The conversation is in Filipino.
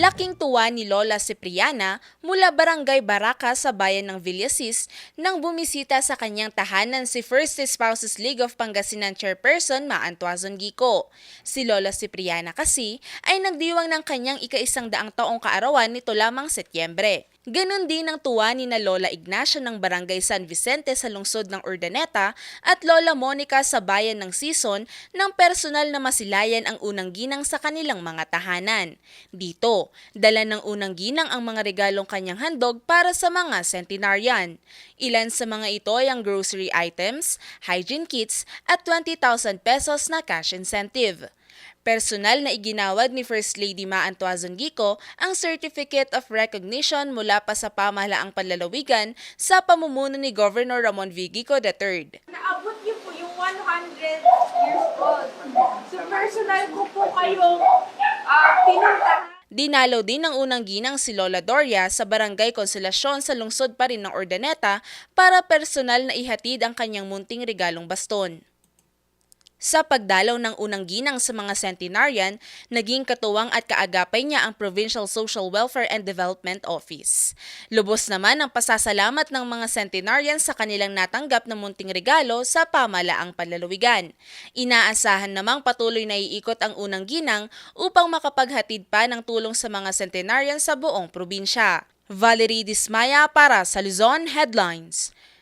Laking tuwa ni Lola Cipriana mula Barangay Baraka sa bayan ng Villasis nang bumisita sa kanyang tahanan si First Spouses League of Pangasinan Chairperson Ma Antuazon Gico. Si Lola Cipriana kasi ay nagdiwang ng kanyang ika-isang daang taong kaarawan nito lamang Setyembre. Ganon din ang tuwa ni na Lola Ignacio ng Barangay San Vicente sa lungsod ng Urdaneta at Lola Monica sa bayan ng Sison nang personal na masilayan ang unang ginang sa kanilang mga tahanan. Dito, dala ng unang ginang ang mga regalong kanyang handog para sa mga centenarian. Ilan sa mga ito ay ang grocery items, hygiene kits at 20,000 pesos na cash incentive. Personal na iginawad ni First Lady Ma Antuazon Gico ang Certificate of Recognition mula pa sa pamahalaang panlalawigan sa pamumuno ni Governor Ramon V. Gico III. Naabot niyo po yung 100 years old. So personal ko po kayong uh, pinuntahan. Dinalaw din ng unang ginang si Lola Doria sa Barangay Consolacion sa lungsod pa rin ng Ordaneta para personal na ihatid ang kanyang munting regalong baston. Sa pagdalaw ng unang ginang sa mga centenarian, naging katuwang at kaagapay niya ang Provincial Social Welfare and Development Office. Lubos naman ang pasasalamat ng mga centenarian sa kanilang natanggap na munting regalo sa pamalaang panlalawigan. Inaasahan namang patuloy na iikot ang unang ginang upang makapaghatid pa ng tulong sa mga centenarian sa buong probinsya. Valerie Dismaya para sa Luzon Headlines.